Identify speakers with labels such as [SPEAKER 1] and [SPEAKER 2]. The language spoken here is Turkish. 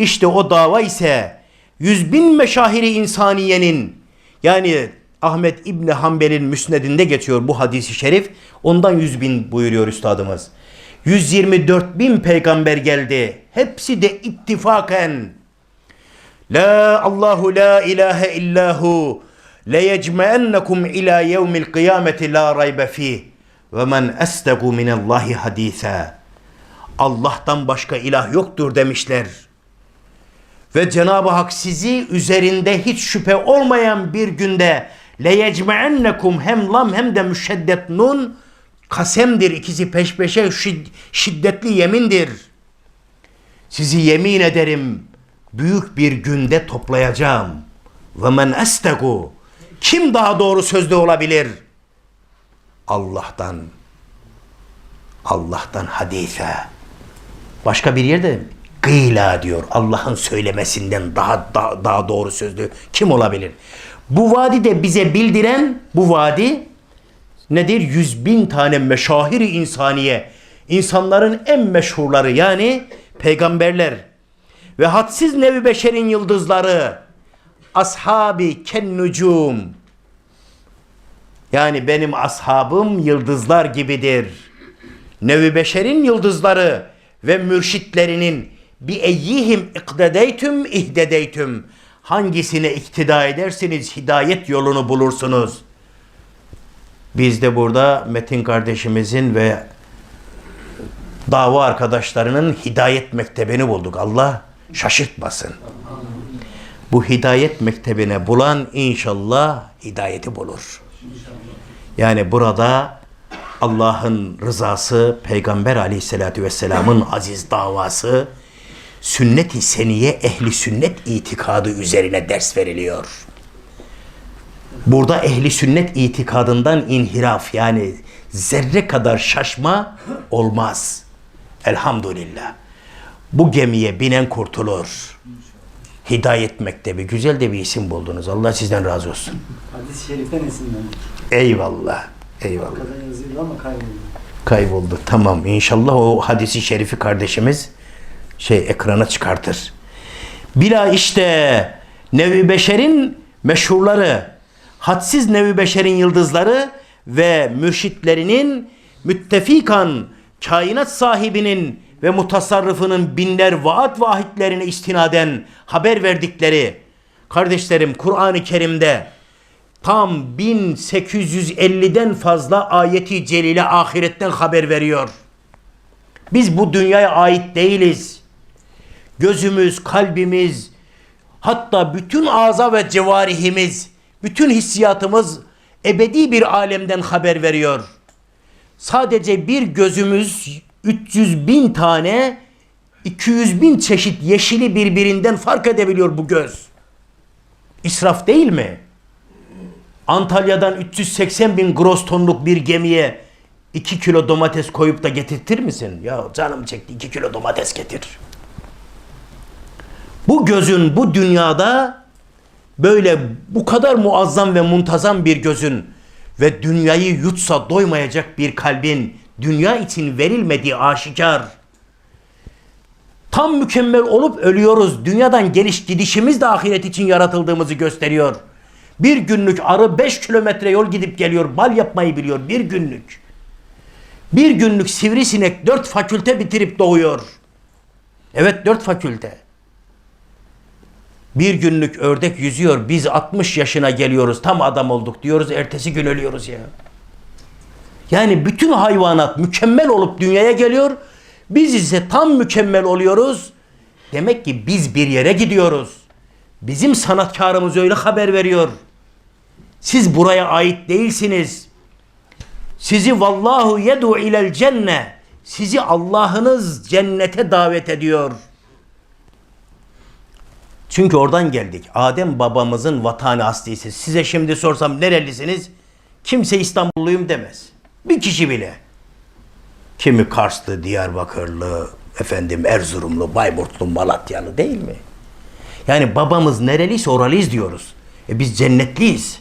[SPEAKER 1] İşte o dava ise yüz bin meşahiri insaniyenin yani Ahmet İbni Hanbel'in müsnedinde geçiyor bu hadisi şerif. Ondan yüz bin buyuruyor üstadımız. 124 bin peygamber geldi. Hepsi de ittifaken La Allahu la ilahe illahu le yecme'ennekum ila yevmil kıyameti la raybe fih ve men estegu minallahi hadise. Allah'tan başka ilah yoktur demişler. Ve Cenab-ı Hak sizi üzerinde hiç şüphe olmayan bir günde leyecme'ennekum hem lam hem de müşeddet nun kasemdir. ikisi peş peşe şid- şiddetli yemindir. Sizi yemin ederim büyük bir günde toplayacağım. Ve men estegu kim daha doğru sözlü olabilir? Allah'tan Allah'tan hadise. Başka bir yerde gıyla diyor. Allah'ın söylemesinden daha, daha, daha doğru sözlü kim olabilir? Bu vadi de bize bildiren bu vadi nedir? Yüz bin tane meşahiri insaniye. insanların en meşhurları yani peygamberler ve hadsiz nevi beşerin yıldızları ashabi ken nucum yani benim ashabım yıldızlar gibidir. Nevi beşerin yıldızları ve mürşitlerinin bi eyyihim ikdedeytüm ihdedeytüm hangisine iktida edersiniz hidayet yolunu bulursunuz. Biz de burada Metin kardeşimizin ve dava arkadaşlarının hidayet mektebini bulduk. Allah şaşırtmasın. Bu hidayet mektebine bulan inşallah hidayeti bulur. Yani burada Allah'ın rızası, Peygamber aleyhissalatü vesselamın aziz davası, sünnet-i seniye ehli sünnet itikadı üzerine ders veriliyor. Burada ehli sünnet itikadından inhiraf yani zerre kadar şaşma olmaz. Elhamdülillah. Bu gemiye binen kurtulur. Hidayet Mektebi. Güzel de bir isim buldunuz. Allah sizden razı olsun.
[SPEAKER 2] Hadis-i şeriften esinlendik.
[SPEAKER 1] Eyvallah. Eyvallah.
[SPEAKER 2] Arkada yazıyordu ama kayboldu.
[SPEAKER 1] Kayboldu. Tamam. İnşallah o hadisi şerifi kardeşimiz şey ekrana çıkartır. Bila işte Nevi Beşer'in meşhurları, hadsiz Nevi Beşer'in yıldızları ve mürşitlerinin müttefikan kainat sahibinin ve mutasarrıfının binler vaat vahitlerine istinaden haber verdikleri kardeşlerim Kur'an-ı Kerim'de tam 1850'den fazla ayeti celile ahiretten haber veriyor. Biz bu dünyaya ait değiliz. Gözümüz, kalbimiz, hatta bütün ağza ve cevarihimiz, bütün hissiyatımız ebedi bir alemden haber veriyor. Sadece bir gözümüz 300 bin tane 200 bin çeşit yeşili birbirinden fark edebiliyor bu göz. İsraf değil mi? Antalya'dan 380 bin gross tonluk bir gemiye 2 kilo domates koyup da getirtir misin? Ya canım çekti 2 kilo domates getir. Bu gözün bu dünyada böyle bu kadar muazzam ve muntazam bir gözün ve dünyayı yutsa doymayacak bir kalbin dünya için verilmediği aşikar. Tam mükemmel olup ölüyoruz. Dünyadan geliş gidişimiz de ahiret için yaratıldığımızı gösteriyor. Bir günlük arı 5 kilometre yol gidip geliyor. Bal yapmayı biliyor bir günlük. Bir günlük sivrisinek 4 fakülte bitirip doğuyor. Evet 4 fakülte. Bir günlük ördek yüzüyor. Biz 60 yaşına geliyoruz. Tam adam olduk diyoruz. Ertesi gün ölüyoruz ya. Yani bütün hayvanat mükemmel olup dünyaya geliyor. Biz ise tam mükemmel oluyoruz. Demek ki biz bir yere gidiyoruz. Bizim sanatkarımız öyle haber veriyor. Siz buraya ait değilsiniz. Sizi vallahu yedu ilel cenne. Sizi Allah'ınız cennete davet ediyor. Çünkü oradan geldik. Adem babamızın vatanı aslisi. Size şimdi sorsam nerelisiniz? Kimse İstanbulluyum demez. Bir kişi bile. Kimi Karslı, Diyarbakırlı, efendim Erzurumlu, Bayburtlu, Malatyalı değil mi? Yani babamız nereliyse oralıyız diyoruz. E biz cennetliyiz.